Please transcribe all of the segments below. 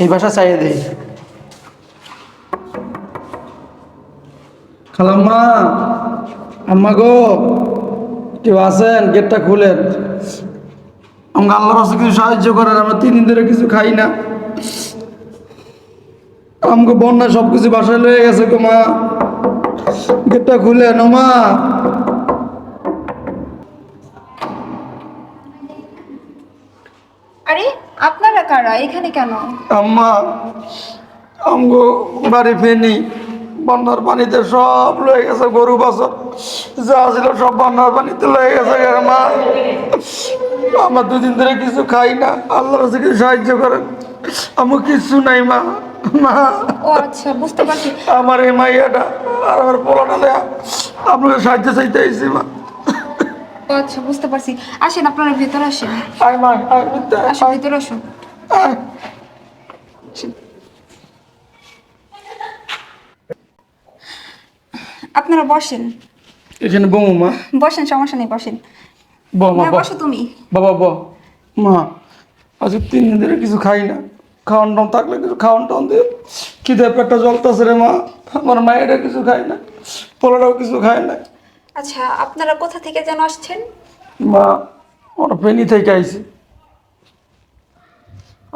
এই বাসা চাইয়ে দেই। খালাম্মা আম্মা গো কেউ আছেন? গেটটা খুলেন। আমাকে আল্লাহর রাস্তা কিছু সাহায্য করেন আমরা তিন দিন ধরে কিছু খাই না। আমাকে বন্যা সব কিছু বাসায় লয়ে গেছে গো মা। গেটটা খুলেন ও মা। আরে আপনারা কারা? এখানে কেন? আম্মা আমগো বাড়ি ফেনি বন্যার পানিতে সব লয়ে গেছে গরু বাছর। যা ছিল সব বন্যার পানিতে লয়ে গেছে মা আমার দুদিন ধরে কিছু খাই না আল্লাহর কাছে কিছু সাহায্য করেন। আমার কিছু নাই মা মা। ও আচ্ছা বুঝতে পারছি। আমার এই মাইয়াটা আর আমার পোলাটা লয়া আপনাকে সাহায্য চাইতে আইছি মা। আচ্ছা বুঝতে পারছি। আসেন আপনারা ভেতরে আসেন। আয় মা ভেতরে। আসুন। আপনারা বসেন। এখানে বমু মা। বসেন সমস্যা নেই বসেন। বমা বসো তুমি। বাবা ব। মা আজকে তিন দিন ধরে কিছু খাই না। খাওয়ান টাউন থাকলে কিছু খাওয়ান টাউন দিয়ে খিদে পেটটা জ্বলতেছে রে মা। আমার মায়েরা কিছু খায় না পোলাটাও কিছু খায় না। আচ্ছা আপনারা কোথা থেকে যেন আসছেন? মা ওরা ফেনি থেকে আইছি।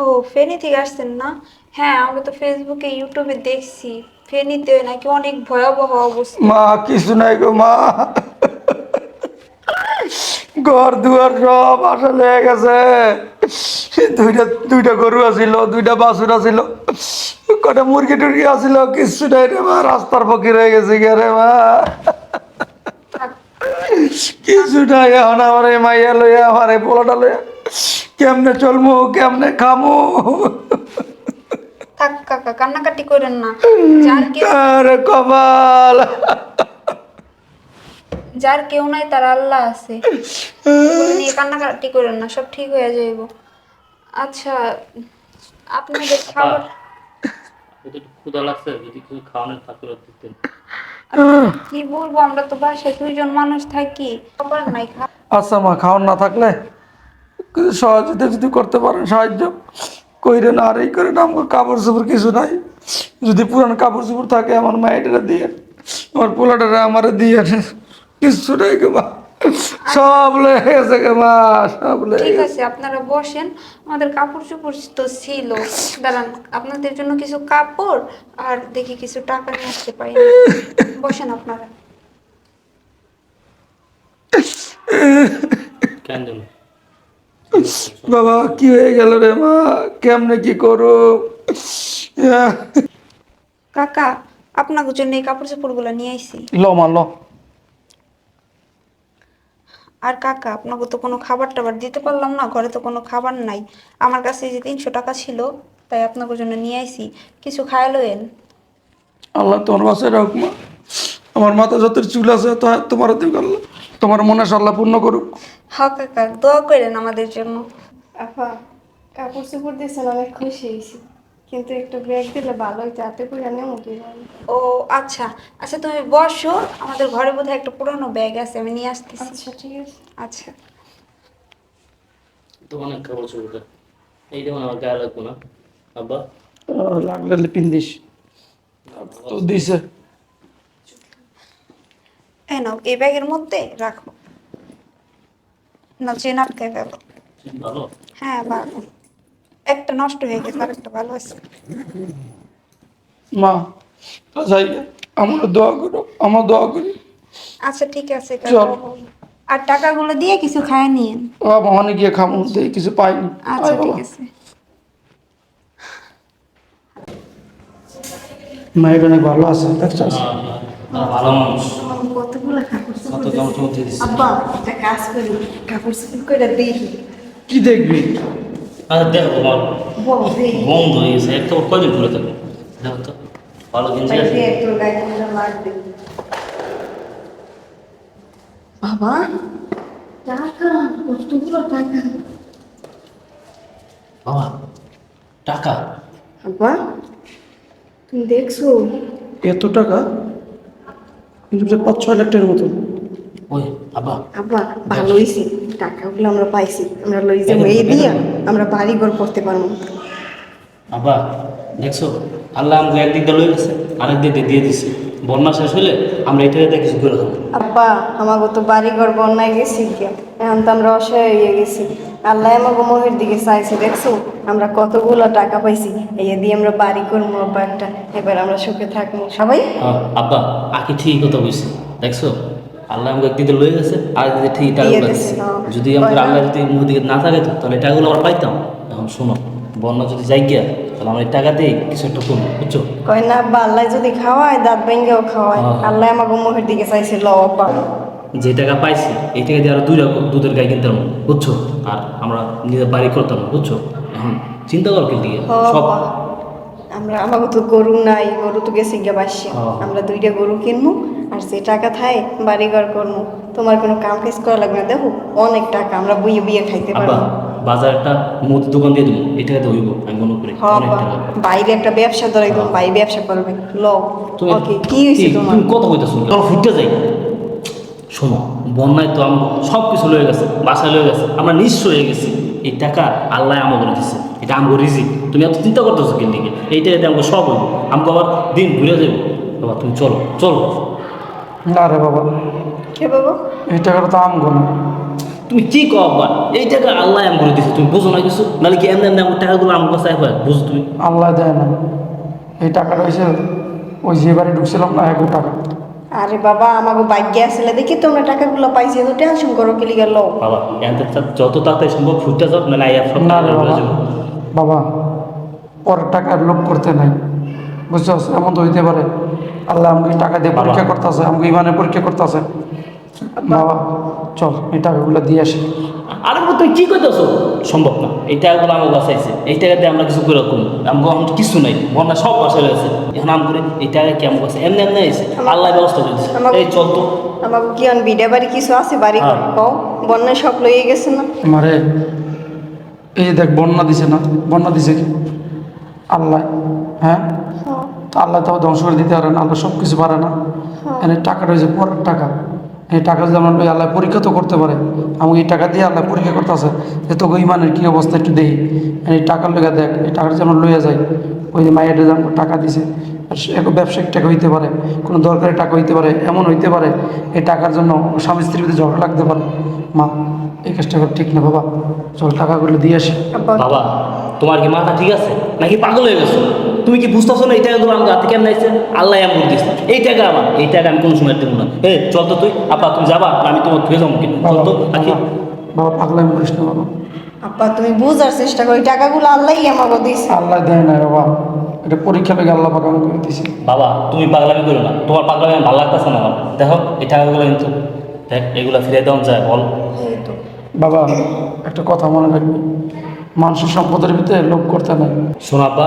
ও ফেনী থেকে আসছেন না? হ্যাঁ আমরা তো ফেসবুকে ইউটিউবে দেখছি। ফেনীতে নাকি অনেক ভয়াবহ অবস্থা। মা কিছু নাই গো মা। ঘর দুয়ার সব আসলে হয়ে গেছে। দুইটা দুইটা গরু আছিল দুইটা বাছুর আছিল কটা মুরগি টুরগি আছিল কিছু নাই রে মা রাস্তার ফকির হয়ে গেছে গে রে মা। কিছু নাই এখন আমার এই মাইয়া লইয়া আমার এই পোলাটা লইয়া। কেমনে চলমু কেমনে খামু? থাক কাকা কান্নাকাটি করেন না। যার কেউ আরে কপাল। যার কেউ নাই তার আল্লাহ আছে। নিয়ে কান্নাকাটি করেন না সব ঠিক হয়ে যাইব। আচ্ছা আপনাদের খাবার ক্ষুধা লাগছে যদি কিছু খাওয়ানোর থাকলে দিতেন। কি বলব আমরা তো বাসায় দুইজন মানুষ থাকি। খাবার নাই খা আচ্ছা মা খাওয়ার না থাকলে? কিছু সহযোগিতা যদি করতে পারেন সাহায্য কইরে না আর এই করে না আমার কাপড় চোপড় কিছু নাই। যদি পুরান কাপড় চোপড় থাকে আমার মায়েরা দিয়ে আমার পোলাটারা আমারে দিয়ে কিছু নাই গে মা। সব লয়ে গেছে গে মা সব ঠিক আছে আপনারা বসেন। আমাদের কাপড় চোপড় তো ছিল। দাঁড়ান আপনাদের জন্য কিছু কাপড় আর দেখি কিছু টাকা নিয়ে আসতে পারি বসেন আপনারা। কেন বাবা কি হয়ে গেল রে মা? কেমনে কি করো? কাকা আপনার জন্য এই কাপড় চোপড়গুলো নিয়ে আইছি। ল মা ল। আর কাকা আপনাকে তো কোনো খাবার টাবার দিতে পারলাম না ঘরে তো কোনো খাবার নাই। আমার কাছে যে তিনশো টাকা ছিল তাই আপনাদের জন্য নিয়ে আইছি। কিছু খায় লইন আল্লাহ তোমার বাসায় রাখ মা। আমার মাথা যত চুল আছে তো তোমার দিক আল্লাহ তোমার মনে আল্লাহ পূর্ণ করুক। হ্যাঁ কাকা দোয়া করেন আমাদের জন্য। আপা কাপড় চোপড় দিয়েছেন অনেক খুশি হয়েছি। কিন্তু একটু ব্যাগ দিলে ভালো হইতো হাতে করে নেমো কি ও আচ্ছা। আচ্ছা তুমি বসো। আমাদের ঘরে বোধহয় একটা পুরনো ব্যাগ আছে আমি নিয়ে আসতেছি। আচ্ছা ঠিক আছে। আচ্ছা। তো অনেক খাবার চলবে এই যেমন আমার গায়ে লাগবো না। আব্বা? লাগলে পিন্দিস তো দিছে। এই এই ব্যাগের মধ্যে রাখো না চেন আটকে গেল। হ্যাঁ ভালো। একটা নষ্ট হয়ে গেছে আর একটা ভালো আছে। মা যাই আমার দোয়া করো আমার দোয়া করি। আচ্ছা ঠিক আছে চল। আর টাকাগুলো দিয়ে কিছু খায় নিন বাবা অনেক গিয়ে খামো দেখি কিছু পাইনি আচ্ছা ঠিক আছে। মায়ের অনেক ভালো আছে দেখছ তারা ভালো মানুষ। কতগুলো কাপড় কত কাপড় চোপড় দিয়ে দিচ্ছে আব্বা একটা কাজ করি কাপড় চোপড় করে দেখি। কি দেখবি? আচ্ছা দেখো তোমার বল বন্ধ হয়ে গেছে। একটা কয়দিন ঘুরে থাকো দেখো তো ভালো গেঞ্জি আছে। বাবা টাকা কতগুলো টাকা? বাবা টাকা? আব্বা। তুমি দেখছ? এত টাকা? কিন্তু যে পাঁচ ছয় লাখ টাকার মতো। ওই আব্বা। আব্বা ভালো হয়েছে টাকাগুলো আমরা পাইছি। আমরা লই যাব। এই দিয়া আমরা বাড়ি ঘর করতে পারব। আব্বা দেখছ? আল্লাহ আমাকে একদিক দিয়ে লয়ে গেছে আরেক দিক দিয়ে দিয়ে দিছে। বন্যা শেষ হলে আমরা এটা দিয়ে কিছু করে খাব। আব্বা আমাকে তো বাড়ি ঘর বন্যায় গেছি গিয়া। এখন তো আমরা অসহায় হয়ে গেছি। আল্লাহ আমাকে মোহের দিকে চাইছে দেখছ? আমরা কতগুলো টাকা পাইছি এই দিয়ে আমরা বাড়ি করব আব্বা একটা। এবার আমরা সুখে থাকব সবাই। আব্বা আকি ঠিকই কথা বলছি দেখছ? আল্লাহ আমাকে একদিকে লয়ে গেছে আর একদিকে ঠিক দিচ্ছে হ্যাঁ। যদি আমাদের আল্লাহ যদি মুখ দিকে না থাকে তাহলে টাকাগুলো আমরা পাইতাম। এখন শোনো বন্যা যদি যাই গিয়া তাহলে আমরা এই টাকা দিয়ে কিছু একটা বুঝছ? কয় না আব্বা আল্লাহ যদি খাওয়ায় দাঁত ভেঙ্গেও খাওয়ায়। আল্লাহ আমাকে মোহের দিকে চাইছে ল আব্বা যে টাকা পাইছি এই টাকা দিয়ে আরও দুই রকম দুধের গাই কিনতাম বুঝছ? আর আমরা নিজের বাড়ি করতাম বুঝছ? এখন চিন্তা করো কিন্তু সব আমরা আমাকে তো গরু নাই গরু তো গেছে গিয়ে বাসি হ্যাঁ। আমরা দুইটা গরু কিনবো আর যে টাকা থায় বাড়ি ঘর করব তোমার কোনো কাম কাজ করা লাগবে না দেখো অনেক টাকা আমরা বইয়ে বিয়ে খাইতে পারব। বাজার একটা মুদির দোকান দিয়ে দেবো এই টাকা হইব আমি মনে করি হ অনেক আব্বা। টাকা। বাইরে একটা ব্যবসা দেবো ভাই ব্যবসা করবে। ল ওকে কি হয়েছে তোমার? কত কইতেছো চলো ফুটতে যাই। শোনো বন্যায় তো আমরা সব কিছু লয়ে গেছে বাসায় লয়ে গেছে আমরা নিঃস্ব হয়ে গেছি। এই টাকা আল্লাহ আমাকে দিচ্ছে এটা আমাকে রিজিক। তুমি এত চিন্তা করতেছো কেন দিকে? এইটা যদি আমাকে সব হইব আমাকে আবার দিন ঘুরে যাব বাবা তুমি চলো চলো। না রে বাবা। কে বাবু? এই টাকাটা তো আমগো না। তুমি কি কো আব্বা? এই টাকা আল্লাহ আমাকে দিচ্ছে তুমি বুঝো না কিছু? নাহলে কি এমনি এমনি আমার টাকাগুলো আমার কাছে আসবে বুঝো তুমি। আল্লাহ দেয় না। এই টাকাটা হয়েছে ওই যে বাড়ি ঢুকছিলাম না এক টাকা। আরে বাবা আমাকে বাইক আসলে দেখি তোমরা টাকাগুলো পাইছি তো টেনশন করো কি লিগে লও? বাবা এত যত তাড়াতাড়ি সম্ভব ফুটতে যাও না আইয়া সব না বাবা। ওর টাকার লোভ করতে নাই। বুঝছ এমন তো হইতে পারে। আল্লাহ আমাকে টাকা দিয়ে পরীক্ষা করতেছে আমাকে ইমানে পরীক্ষা করতেছে। বাবা। চল এই টাকাগুলো দিয়ে আসি। আরে বাবা, তুমি কি করতেছো সম্ভব না এই টাকাগুলো আমার আছে এই টাকা দিয়ে আমরা কিছু করে রাখুন আমাকে এখন কিছু নাই বন্যা সব বাসা রয়েছে। এখন আম করে এই টাকা কি আমার কাছে এমনি এমনি আছে আল্লাহ ব্যবস্থা করেছে এই চল তো। আমাকে কি অন বিডে বাড়ি কিছু আছে? বাড়ি হ্যাঁ। কও। বন্যায় সব লইয়ে গেছে না? মারে এই দেখ বন্যা দিছে না? বন্যা দিছে কি? আল্লাহ হ্যাঁ? আল্লাহ তো ধ্বংস করে দিতে পারে না। আল্লাহ সব কিছু পারে না। এনে টাকাটা হয়েছে পরের টাকা। এই টাকা যেমন ওই আল্লাহ পরীক্ষা তো করতে পারে, আমাকে এই টাকা দিয়ে আল্লাহ পরীক্ষা করতে আছে যে তোকে ইমানের কী অবস্থা একটু দেখি। এই টাকার লেগে দেখ, এই টাকাটা যেমন লইয়া যায়, ওই যে মায়ের যেমন টাকা দিছে ব্যবসায়িক টাকা হইতে পারে, কোনো দরকারি টাকা হইতে পারে, এমন হইতে পারে, এই টাকার জন্য স্বামী স্ত্রীর ভিতরে ঝগড়া লাগতে পারে। মা, এই কাজটা ঠিক না বাবা, চল টাকাগুলো দিয়ে আসি। বাবা, তোমার কি মাথা ঠিক আছে? নাকি পাগল হয়ে গেছো? তুমি কি বুঝতেছো না এই টাকাগুলো আমার হাতে কেমন আইছে আল্লাহ এমন দিচ্ছে এই টাকা আমার এই টাকা আমি কোনো সময় দেবো না। এ চল তো তুই। আপা তুমি যাবা আমি তোমার ধুয়ে যাব। কিন্তু চল বাবা তো আখি বাবা পাগলামি করিস না বাবা। আব্বা তুমি বুঝার চেষ্টা করো এই টাকাগুলো আল্লাহই আমাকে দিয়েছে আল্লাহ দেয় না বাবা। এটা পরীক্ষা লেগে আল্লাহ পাক আমাকে দিয়েছে বাবা তুমি পাগলামি করো না। তোমার পাগলামি আমার ভালো লাগতেছে না আমার দেখো এই টাকাগুলো কিন্তু দেখ এগুলো ফিরে দেওয়া যায় বল। বাবা একটা কথা মনে রাখবি। মানুষের সম্পদের ভিতরে লোভ করতে নাই। শোনো আব্বা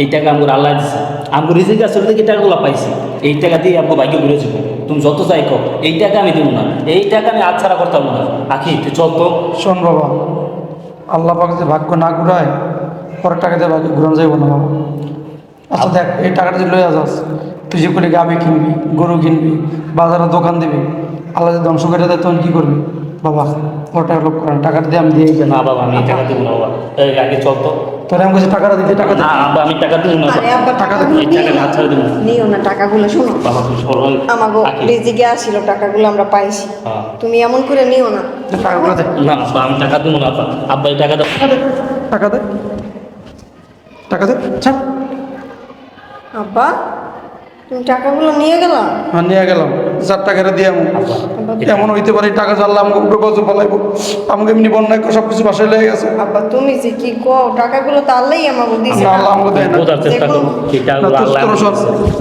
এই টাকা আমার আল্লাহ দিছে। আমার রিজিক আছে এই টাকাগুলো পাইছি? এই টাকা দিয়ে আপনার বাইকে ঘুরে যাব। তুমি যত চাই কো এই টাকা আমি দেবো না। এই টাকা আমি আচ্ছাড়া করতে পারব না। আখি তুই চল তো। শোন বাবা আল্লাহ পাক যে ভাগ্য না ঘুরায় পরের টাকা দিয়ে ভাগ্য ঘুরানো যাইব না বাবা। আচ্ছা দেখ এই টাকাটা যদি লয়ে যাস। তুই যে করে গাবি কিনবি গরু কিনবি বাজারে দোকান দিবি আল্লাহ যদি ধ্বংস করে দেয় তখন কী করবি? বাবা পরের টাকা লোভ করে টাকাটা দিয়ে আমি দিয়ে না বাবা আমি টাকা দেবো না বাবা। এই আগে চল তো। তোর আমি কাছে টাকাটা দিতে টাকা দে না আব্বা আমি টাকা দেবো না আরে আব্বা টাকা এই টাকা হাত ছাড়া দেবো নিও না টাকাগুলো শোনো। বাবা তুমি সরল আখি রিজিকে আসছিল টাকাগুলো আমরা পাইছি। হ্যাঁ। তুমি এমন করে নিও না। টাকাগুলো দে। না আব্বা আমি টাকা দেবো না আব্বা। আব্বা এই টাকা দাও। টাকা দে। টাকা দে ছাড়। আব্বা তুমি টাকাগুলো নিয়ে গেলা? হ্যাঁ নিয়ে গেলাম। চার টাকাটা দিয়ে আমি এমন হইতে পারে টাকা জানলাম উপরে গজব ফলাইব। আমাকে এমনি বন্যায় সব কিছু বাসায় লেগে গেছে। আব্বা তুমি যে কি কও টাকাগুলো তো আল্লাহই আমাকে দিছে। না আল্লাহ আমাকে দেয় না। তোর-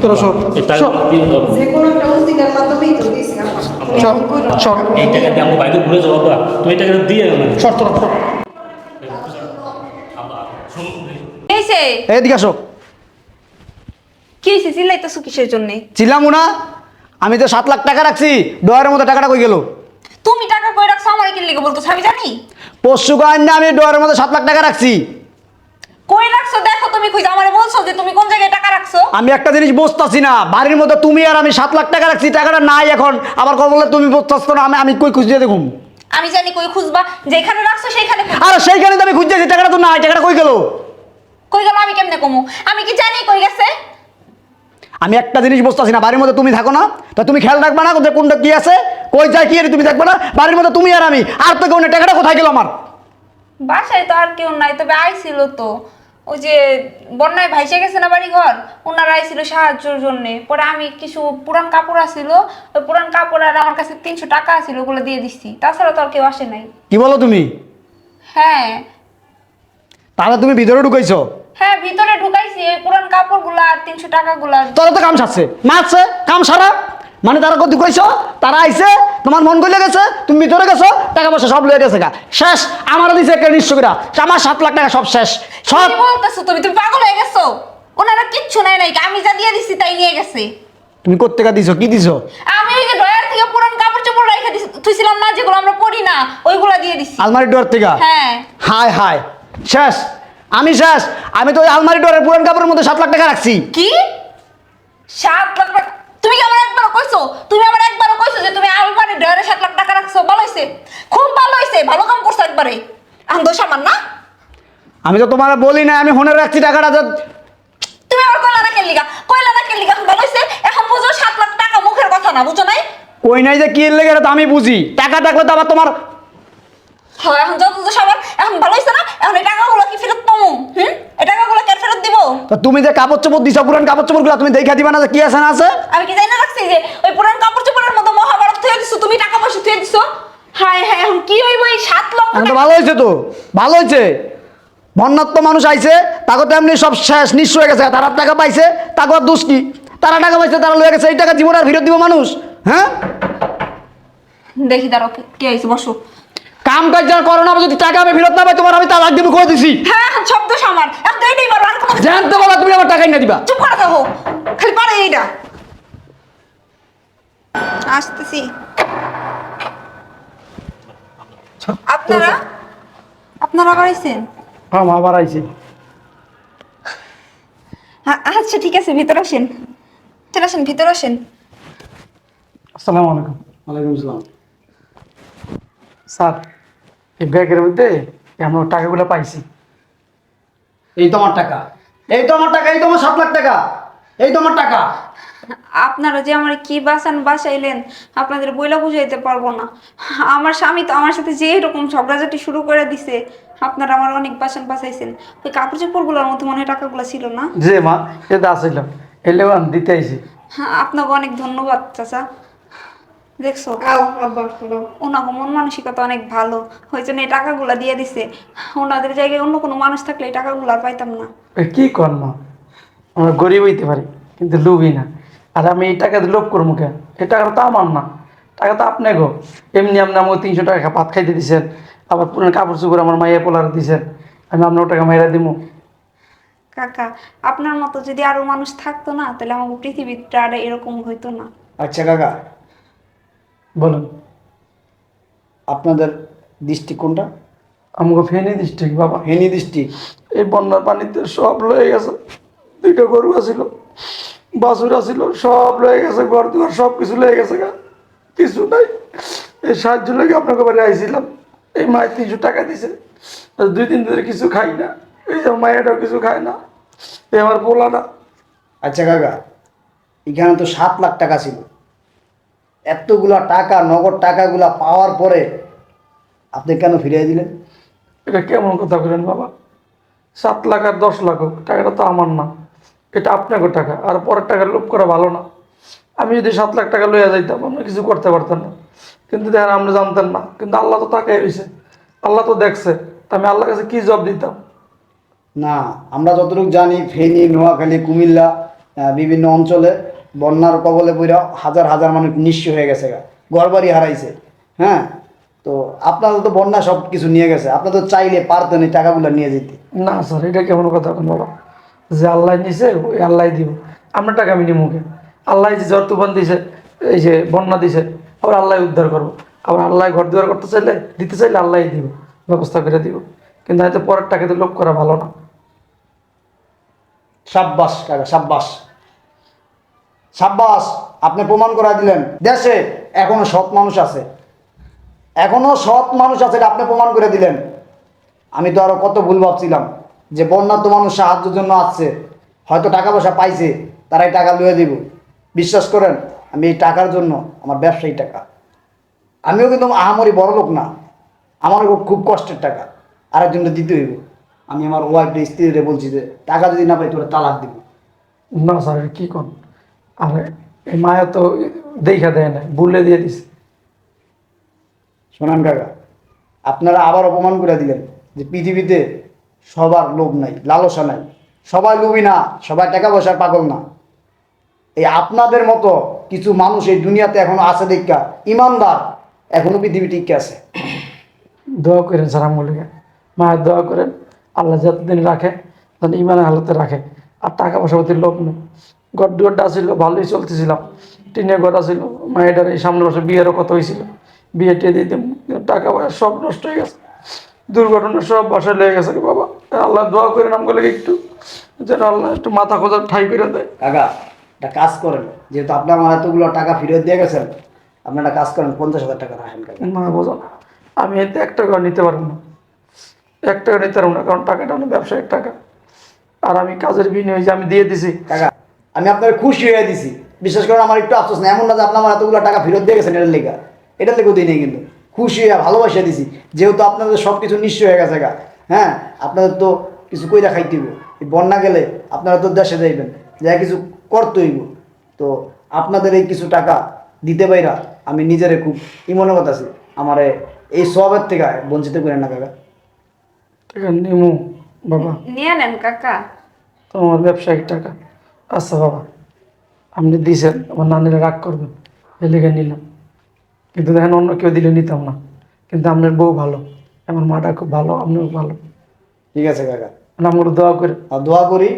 তোরা। যে কোনো একটা মাধ্যমেই তো এই টাকা দিয়ে ঘুরে যাব তুমি এই টাকাটা দিয়ে এদিকে আসো। কি হয়েছে চিল্লাইতেছো কিসের জন্যে? চিল্লামু না। আমি তো সাত লাখ টাকা রাখছি। ডয়ারের মধ্যে টাকাটা কই গেল? তুমি টাকা কই রাখছো? আমার কি লিখে বলতো আমি জানি। পরশু না আমি ডয়ারের মধ্যে সাত লাখ টাকা রাখছি। কই রাখছো? দেখো তুমি খুঁজে আমারে বলছো যে তুমি কোন জায়গায় টাকা রাখছো? আমি একটা জিনিস বুঝতেছি না। বাড়ির মধ্যে তুমি আর আমি সাত লাখ টাকা রাখছি টাকাটা নাই এখন। আবার কথা বললে তুমি বুঝতেছ না আমি আমি কই খুঁজতে দেখুন আমি জানি কই খুঁজবা। যেখানে রাখছো সেইখানে খুঁজবা। আর সেইখানে তো আমি খুঁজতেছি টাকাটা তো নাই টাকাটা কই গেল? কই গেল আমি কেমনে কমু? আমি কি জানি কই গেছে? আমি একটা জিনিস বুঝতেছি না বাড়ির মধ্যে তুমি থাকো না তা তুমি খেয়াল রাখবে না যে কোনটা কি আছে কই যায় কি তুমি দেখবে না বাড়ির মধ্যে তুমি আর আমি আর তো কেউ টাকাটা কোথায় গেল আমার? বাসায় তো আর কেউ নাই তবে আইছিল তো। ওই যে বন্যায় ভাইসে গেছে না বাড়ি ঘর ওনারা আইছিল সাহায্যের জন্য। পরে আমি কিছু পুরান কাপড় আছিল ওই পুরান কাপড় আর আমার কাছে তিনশো টাকা আছিল ওগুলো দিয়ে দিচ্ছি তাছাড়া তো আর কেউ আসে নাই। কি বলো তুমি? হ্যাঁ। তাহলে তুমি ভিতরে ঢুকাইছো? হ্যাঁ ভিতরে ঢুকাইছি এই পুরান কাপড়গুলা আর তিনশো টাকাগুলা। তোরা তো কাম সারছে। মারছে কাম সারা। মানে তারা কত কইছো তারা আইছে তোমার মন গলে গেছে তুমি ভিতরে গেছো টাকা পয়সা সব লয়ে গেছে গা। শেষ আমারও দিছে একটা নিশ্চয় করে। আমার সাত লাখ টাকা সব শেষ। সব বলতেছো তুমি তুমি পাগল হয়ে গেছো? ওনারা কিচ্ছু নাই নাই আমি যা দিয়ে দিছি তাই নিয়ে গেছে। তুমি কোথেকে দিছো কি দিছো? আমি ওই ড্রয়ার থেকে পুরান কাপড় চোপড় রেখে দিছি থুইছিলাম না যেগুলো আমরা পরি না ওইগুলা দিয়ে দিছি। আলমারি ডোর থেকে? হ্যাঁ। হায় হায়। শেষ। আমি শেষ। আমি তো ওই আলমারি ডোরের পুরান কাপড়ের মধ্যে সাত লাখ টাকা রাখছি। কি? সাত লাখ টাকা? তুমি কি আমার একবারও কইছো? তুমি আমার একবারও কইছো যে তুমি আলমারি ড্রয়ারে সাত লাখ টাকা রাখছো? ভালো হইছে। খুব ভালো হইছে। ভালো কাম করছ একবারে। এখন দোষ আমার না? আমি তো তোমার বলি না আমি ফোনে রাখছি টাকাটা যে তুমি আমার কয়লা রাখেন লিগা? কয়লা রাখেন লিগা? এখন ভালো হইছে? এখন বুঝো সাত লাখ টাকা মুখের কথা না বুঝো নাই? কই নাই যে কি লেগে এটা তো আমি বুঝি। টাকা থাকলে তো আবার তোমার হ্যাঁ এখন যত দোষ আমার এখন ভালো হইছে না? এখন এই টাকাগুলো কি ফেরত পাবো হুম? এই টাকাগুলো কে ফেরত দিব? তো তুমি যে কাপড় চোপড় দিছো পুরান কাপড় চোপড়গুলো তুমি দেখা দিবা না যে কি আছে না আছে? আমি কি জানি না রাখছি যে ওই পুরান কাপড় চোপড়ের মতো মহাভারত থুয়ে দিছো তুমি টাকা পয়সা থুয়ে দিছো? হায় হায় এখন কি হইব এই সাত লক্ষ টাকা? ভালো হয়েছে তো ভালো হয়েছে বন্যাত্ম মানুষ আইছে তাকে তো এমনি সব শেষ নিঃস্ব হয়ে গেছে। তারা টাকা পাইছে তাকে আর দোষ কি? তারা টাকা পাইছে তারা লয়ে গেছে এই টাকা জীবন আর ফেরত দিব মানুষ হ্যাঁ? দেখি দাঁড়াও কে- কে আইছে বসো। কাম কাজ যারা করো না যদি টাকা আমি ফেরত না পাই তোমার আমি তালাক দিব করে দিছি? হ্যাঁ সব দোষ আমার এখন তো এইটাই পারো আর কোনো জানতে পারবা তুমি আমার টাকাই না দিবা। চুপ করে থাকো। খালি পারে এইটা। আসতেছি। আপনারা? আপনারা বাড়াইছেন হ্যাঁ মা আবার আইছি। হ্যাঁ, আচ্ছা ঠিক আছে ভিতর আসেন। চলে আসেন ভিতর আসেন। আসসালামু আলাইকুম। ওয়ালাইকুম আসসালাম। স্যার এই ব্যাগের মধ্যে আমরা টাকাগুলো পাইছি। এই তো আমার টাকা। এই তো আমার টাকা এই তো আমার সাত লাখ টাকা। এই তো আমার টাকা। আপনারা যে আমার কি বাসান বাসাইলেন আপনাদের বইলা বুঝাইতে পারব না। আমার স্বামী তো আমার সাথে যে এরকম ঝগড়াঝাটি শুরু করে দিছে আপনারা আমার অনেক বাসান বাসাইছেন ওই কাপড় চোপড়গুলোর মধ্যে মনে হয় টাকাগুলো ছিল না? যে মা এটা আসছিল এলে দিতে আইছি। হ্যাঁ, আপনাকে অনেক ধন্যবাদ চাচা। দেখছ? ওনাকে মন মানসিকতা অনেক ভালো। ওই জন্য এই টাকাগুলো দিয়ে দিছে। ওনাদের জায়গায় অন্য কোনো মানুষ থাকলে এই টাকাগুলো আর পাইতাম না। এ কি কর মা? আমরা গরিব হইতে পারি কিন্তু লোভই না। আর আমি এই টাকা লোভ করব কে এই টাকাটা তো আমার না। টাকা তো আপনি গো। এমনি আপনি আমাকে তিনশো টাকা ভাত খাইতে দিছেন। আবার পুরনো কাপড় চোপড় আমার মাইয়া পোলার দিছেন। আমি আপনার টাকা মাইরা দিব কাকা আপনার মতো যদি আরও মানুষ থাকতো না তাহলে আমাকে পৃথিবীটা আর এরকম হইতো না। আচ্ছা কাকা বলুন। আপনাদের দৃষ্টিকোণটা আমাকে ফেনি ডিস্ট্রিক্ট বাবা। হেনি ডিস্ট্রিক্ট এই বন্যার পানিতে সব লয়ে গেছে। দুইটা গরু আছিল বাছুর আছিল সব লয়ে গেছে ঘর দুয়ার সব কিছু লয়ে গেছে গা। কিছু নাই। এই সাহায্য লেগে আপনাকে বাড়ি আইছিলাম। এই মায়ের তিনশো টাকা দিছে। দুই দিন ধরে কিছু খাই না। এই যে মায়েরাও কিছু খায় না। এই আমার পোলাটা। আচ্ছা কাকা এখানে তো সাত লাখ টাকা ছিল। এতগুলা টাকা নগদ টাকাগুলা পাওয়ার পরে আপনি কেন ফিরিয়ে দিলেন? এটা কেমন কথা বলেন বাবা? সাত লাখ আর দশ লাখ হোক টাকাটা তো আমার না। এটা আপনাকে টাকা আর পরের টাকা লোভ করা ভালো না। আমি যদি সাত লাখ টাকা লইয়া যাইতাম আমরা কিছু করতে পারতাম না। কিন্তু দেখেন আমরা জানতেন না। কিন্তু আল্লাহ তো তাকাই রয়েছে আল্লাহ তো দেখছে। তা আমি আল্লাহ কাছে কি জব দিতাম? না আমরা যতটুকু জানি ফেনী নোয়াখালী কুমিল্লা বিভিন্ন অঞ্চলে বন্যার কবলে পইরা হাজার হাজার মানুষ নিঃস্ব হয়ে গেছে ঘরবাড়ি হারাইছে। হ্যাঁ? তো আপনারা তো বন্যা সব কিছু নিয়ে গেছে। আপনারা তো চাইলে পারতেন এই টাকাগুলো নিয়ে যেতে। না স্যার এটা কেমন কথা এখন যে আল্লাহ নিছে ওই আল্লাহ দিব। আমরা টাকা আমি মুখে আল্লাহ যে জ্বর তুফান দিছে এই যে বন্যা দিছে আবার আল্লাহ উদ্ধার করব। আবার আল্লাহ ঘর দুয়ার করতে চাইলে দিতে চাইলে আল্লাহ দিব ব্যবস্থা করে দিব। কিন্তু হয়তো পরের টাকাতে লোভ করা ভালো না। সাব্বাস কাকা সাব্বাস। সাব্বাস, আপনি প্রমাণ করা দিলেন। দেশে এখনও সৎ মানুষ আছে। এখনও সৎ মানুষ আছে এটা আপনি প্রমাণ করে দিলেন। আমি তো আরও কত ভুল ভাবছিলাম যে বন্যার তো মানুষ সাহায্যের জন্য আসছে, হয়তো টাকা পয়সা পাইছে, তারাই টাকা লুয়ে দিব। বিশ্বাস করেন, আমি এই টাকার জন্য আমার ব্যবসায়ী টাকা। আমিও কিন্তু আহামরি বড় লোক না, আমারও খুব কষ্টের টাকা। আরেকজনটা দিতে হইব। আমি আমার ওয়াইফ স্ত্রীরে বলছি যে, টাকা যদি না পাই তোরা তালাক দিব। না স্যার কি কর আরে এই মায়া তো দেখা দেয় না বুলে দিয়ে দিছে। শোনান কাকা আপনারা আবার অপমান করে দিলেন যে পৃথিবীতে সবার লোভ নাই লালসা নাই। সবাই লোভী না সবাই টাকা পয়সার পাগল না। এই আপনাদের মতো কিছু মানুষ এই দুনিয়াতে এখনও আছে দেখা ইমানদার এখনও পৃথিবী টিকে আছে। দোয়া করেন স্যার আমগুলিকে মায়ের দোয়া করেন আল্লাহ যতদিন রাখে যেন ইমানের হালতে রাখে। আর টাকা পয়সা প্রতি লোভ নেই। গড গড্ডা ছিল ভালোই চলতেছিলাম টিনে ঘর ছিল মায়েটার এই সামনে বছর বিয়েরও কত হয়েছিল বিয়ে টিয়ে দিতে টাকা পয়সা সব নষ্ট হয়ে গেছে। দুর্ঘটনা সব বাসায় লেগে গেছে বাবা। আল্লাহ দোয়া করে নাম আমগুলিকে একটু যেন আল্লাহ একটু মাথা খোঁজার ঠাই করে দেয়। কাকা একটা কাজ করেন যেহেতু আপনি আমার এতগুলো টাকা ফেরত দিয়ে গেছেন আপনি একটা কাজ করেন পঞ্চাশ হাজার টাকা রাখেন কাকা। না বোঝা আমি এতে এক টাকা নিতে পারব না। এক টাকা নিতে পারব না কারণ টাকাটা হলো ব্যবসায়িক টাকা। আর আমি কাজের বিনিময়ে যে আমি দিয়ে দিছি কাকা আমি আপনার খুশি হয়ে দিছি। বিশ্বাস করে আমার একটু আফসোস না এমন না যে আপনার আমার এতগুলো টাকা ফেরত দিয়ে গেছেন এটার লেখা এটার লেগেও দিই নেই কিন্তু। খুশি হয়ে ভালোবাসা দিছি। যেহেতু আপনাদের সব কিছু নিশ্চয় হয়ে গেছে গা। হ্যাঁ আপনাদের তো কিছু কইরা খাইতে হইব। এই বন্যা গেলে আপনারা তো দেশে যাইবেন। যা কিছু করতে হইব। তো আপনাদের এই কিছু টাকা দিতে পাইরা আমি নিজেরে খুব ইমনে কথা আছি। আমারে এই সবের থেকে বঞ্চিত করেন না কাকা। টাকা নিমু বাবা। নিয়ে নেন কাকা। তোমার ব্যবসায়িক টাকা। আচ্ছা বাবা আপনি দিয়েছেন আমার নানিরা রাগ করবেন লেগে নিলাম। কিন্তু দেখেন অন্য কেউ দিলে নিতাম না। কিন্তু আপনার বউ ভালো আমার মাটা খুব ভালো আপনিও ভালো। ঠিক আছে কাকা। আমার দোয়া করি আর দোয়া করি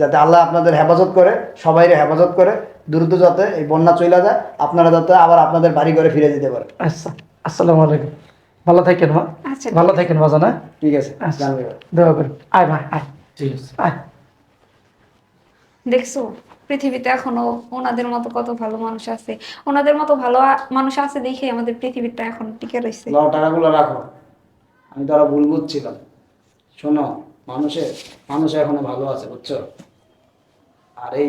যাতে আল্লাহ আপনাদের হেফাজত করে সবাইরে হেফাজত করে দ্রুত যাতে এই বন্যা চলে যায় আপনারা যাতে আবার আপনাদের বাড়ি ঘরে ফিরে যেতে পারে আচ্ছা আসসালামু আলাইকুম। ভালো থাকেন মা? আচ্ছা ভালো থাকেন বাজা না ঠিক আছে আচ্ছা দোয়া করে আয় ভাই আয়। ঠিক আছে। আয়। দেখছ? পৃথিবীতে এখনও ওনাদের মতো কত ভালো মানুষ আছে। ওনাদের মতো ভালো মানুষ আছে দেখে আমাদের পৃথিবীটা এখন টিকে রয়েছে লও টাকাগুলো রাখো। আমি তো আরও ভুল বুঝছিলাম। শোনো মানুষের মানুষ এখনও ভালো আছে, বুঝছ? আর এই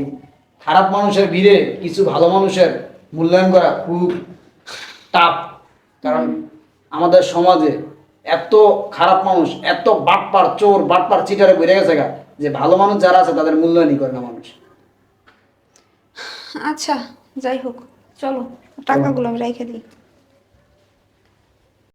খারাপ মানুষের ভিড়ে কিছু ভালো মানুষের মূল্যায়ন করা খুব টাফ কারণ আমাদের সমাজে এত খারাপ মানুষ, এত বাটপার চোর, বাটপার চিটারে বেড়ে গেছে গা। যে ভালো মানুষ যারা আছে, তাদের মূল্যায়নই করে না মানুষ। আচ্ছা যাই হোক, চলো, টাকাগুলো আমি রেখে দিই।